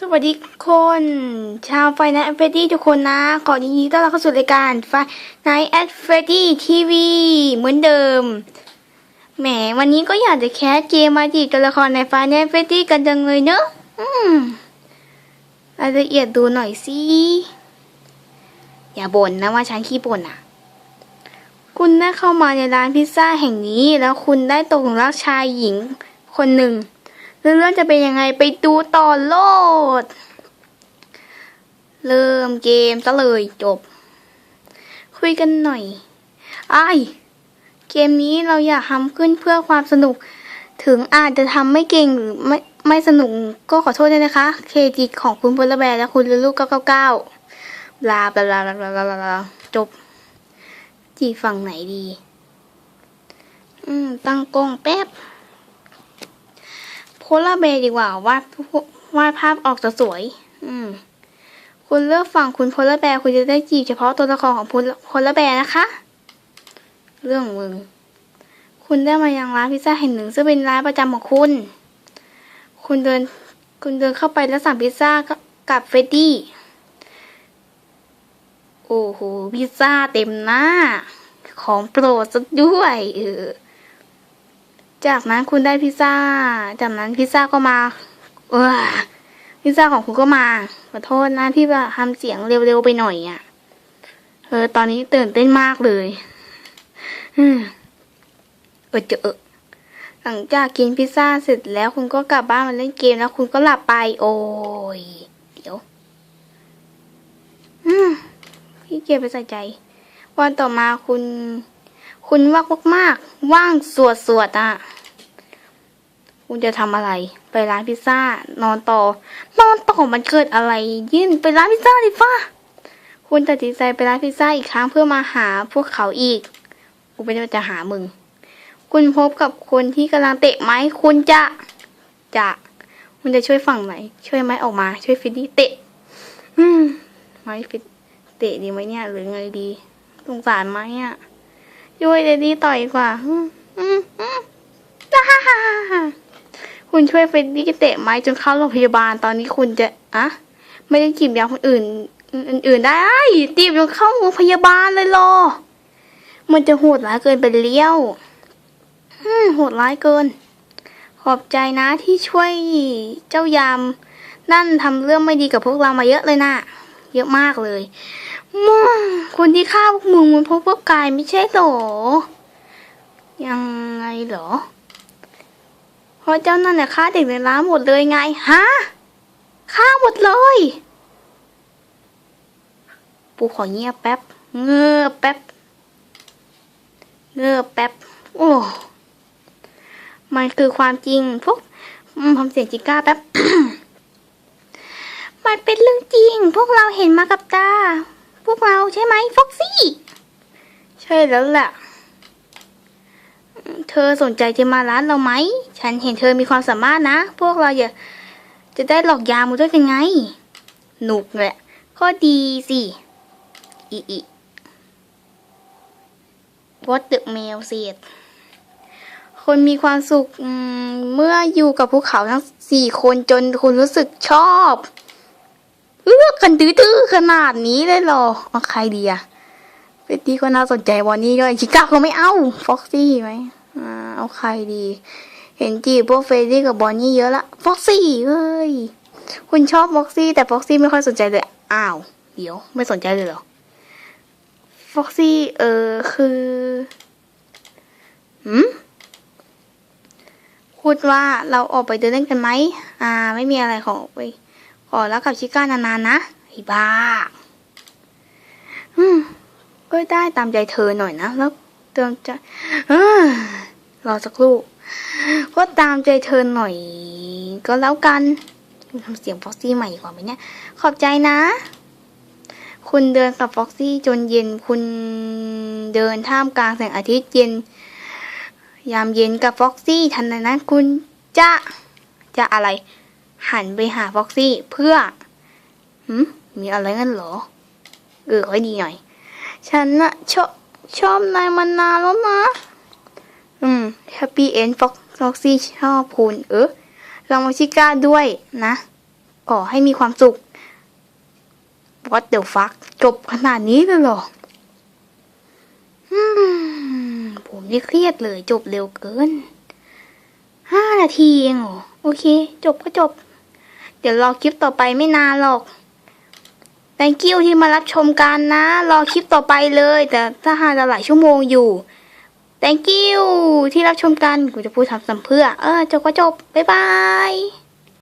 สวัสดีคน ชาวไฟน a ์เฟดดี้ทุกคนนะขอยินดีต้อนรับเข้าสู่รายการไฟน a ์แอดเฟดดี้ทีวีเหมือนเดิม แหม วันนี้ก็อยากจะแคสเกมมาจีตัวละครในไฟน a ์เฟดดี้กันจังเลยเนอะอืมรายละเอียดดูหน่อยสิ อย่าบ่นนะว่าฉันขี้บ่นอะ คุณได้เข้ามาในร้านพิซซ่าแห่งนี้ แล้วคุณได้ตกหลุมรักชายหญิงคนหนึ่ง เรื่องจะเป็นยังไงไปดูต่อโลด เริ่มเกมซะเลยจบ คุยกันหน่อยไอเกมนี้เราอยากทำขึ้นเพื่อความสนุก ถึงอาจจะทำไม่เก่งหรือไม่ไม่สนุกก็ขอโทษด้วยนะคะ เครดิตของคุณพลแบร์และคุณลูลูก999ลาบลาบลาบลาบลาบลาบลาจบ จีฝั่งไหนดี อืม ตั้งกล้องแป๊บ โพลาร์เบร์ดีกว่าวาดวาดภาพออกจะสวย อืม คุณเลือกฝั่งคุณโพลาร์แบร์คุณจะได้จีบเฉพาะตัวละครของโพลาร์แบร์นะคะ เรื่องมึง คุณได้มายังร้านพิซซ่าแห่งหนึ่ง ซึ่งเป็นร้านประจำของคุณ คุณเดิน คุณเดินเข้าไปแล้วสั่งพิซซ่ากับเฟดดี้ โอ้โห พิซซ่าเต็มหน้า ของโปรดซะด้วย เออ จากนั้นคุณได้พิซซ่า จากนั้นพิซซ่าก็มาเออพิซซ่าของคุณก็มา ขอโทษนะที่แบบทำเสียงเร็วๆไปหน่อยอะ่ะ เออ ตอนนี้ตื่นเต้นมากเลยอืมเออเจอหลังจากกินพิซซ่าเสร็จแล้วคุณก็กลับบ้านมาเล่นเกมแล้วคุณก็หลับไป โอ้ย เดี๋ยว อืมพี่เกียไปใส่ใจ วันต่อมาคุณ คุณว่างมากๆ ว่างสวดสวดๆอะ คุณจะทำอะไร ไปร้านพิซซ่า นอนต่อ นอนต่อมันเกิดอะไร ยื่นไปร้านพิซซ่าดิฟ้าคุณตัดสินใจไปร้านพิซซ่าอีกครั้งเพื่อมาหาพวกเขาอีก กูไม่ได้จะหามึง คุณพบกับคนที่กำลังเตะไม้คุณจะ จะ คุณจะช่วยฝั่งไหน ช่วยไม้ออกมา ช่วยฟิดดี้เตะ อืม ไม้ฟิดเตะดีไหมเนี่ย หรือไงดี สงสารไหมอะ ช่วยเดดดี้ต่อยกว่าอืมอืมอ้าคุณช่วยเฟรดดี้เตะไม้จนเข้าโรงพยาบาลตอนนี้คุณจะอะไม่ได้จีบยาคนอื่น อื่นๆได้จีบจนเข้าโรงพยาบาลเลยหรอมันจะโหดร้ายเกินไปเลี้ยวอืมโหดร้ายเกิน ขอบใจนะที่ช่วยเจ้ายามนั่นทำเรื่องไม่ดีกับพวกเรามาเยอะเลยนะเยอะมากเลย ม่วคนที่ฆ่าพวกมึงมันพบพวกกายไม่ใช่หรอ ยังไงเหรอ เพราะเจ้านั่นน่ะฆ่าเด็กในร้านหมดเลยไง ฮะ ฆ่าหมดเลย ปูขอเงียบแป๊บ เงือแป๊บ เงือแป๊บ โอ้ มันคือความจริงพวกอืมทำเสียงจิก้าแป๊บ มันเป็นเรื่องจริง พวกเราเห็นมากับตา พวกเราใช่ไหมฟ็อกซี่ ใช่แล้วแหละเธอสนใจจะมาร้านเราไหม ฉันเห็นเธอมีความสามารถนะ พวกเราอย่าจะได้หลอกยามาด้วยกันไง หนุกแหละ ก็ดีสิ อีอี What the mail said คนมีความสุขอืมเมื่ออยู่กับพวกเขาทั้งสี่คนจนคุณรู้สึกชอบเลือ กันตื้อขนาดนี้เลยหรอเอาใครดีอะเฟตตี้ก็น่าสนใจวอนนี่ก็ชิก้าก็ไม่เอาฟ็อกซี่ไหมอ่าเอาใครดี เห็นจีบพวกเฟรดี้กับบอนนี่เยอะละฟ็อกซี่เอ้ยคุณชอบฟ็อกซี่แต่ฟ็อกซี่ไม่ค่อยสนใจเลยอ้าว เดี๋ยว ไม่สนใจเลยเหรอฟ็อกซี่เออคือหืมพูดว่าเราออกไปเดินเล่นกันไหมอ่า ไม่มีอะไรขอไป อแล้วกับชิก้านานๆนะไอ้บ้า อืมก็ได้ตามใจเธอหน่อยนะ แล้วเติมใจเอ้อรอสักครู่ ก็ตามใจเธอหน่อย ก็แล้วกันทำเสียงฟ็อกซี่ใหม่ดีกว่าไหมเนี่ย ขอบใจนะ คุณเดินกับฟ็อกซี่จนเย็น คุณเดินท่ามกลางแสงอาทิตย์เย็น ยามเย็นกับฟ็อกซี่ทันใดนั้นคุณจะจะอะไร หันไปหาฟ็อกซี่เพื่อหืมมีอะไรงั้นเหรอ เออค่อยดีหน่อย ฉันน่ะชอบชอบนายมานานแล้วนะอืมแฮปปี้เอนฟ็อกฟ็อกซี่ชอบคุณเออลองมาชิก้าด้วยนะ ขอให้มีความสุข What the fuck จบขนาดนี้เลยเหรออืมผมนี่เครียดเลย จบเร็วเกิน ห้านาทีเองเหรอ โอเค จบก็จบ เดี๋ยวรอคลิปต่อไปไม่นานหรอก thank you ที่มารับชมกันนะ รอคลิปต่อไปเลย แต่ถ้าหาจะหลายชั่วโมงอยู่ thank you ที่รับชมกันกูจะพูดทำสัมเพื่อ เออจบก็จบ บ๊ายบาย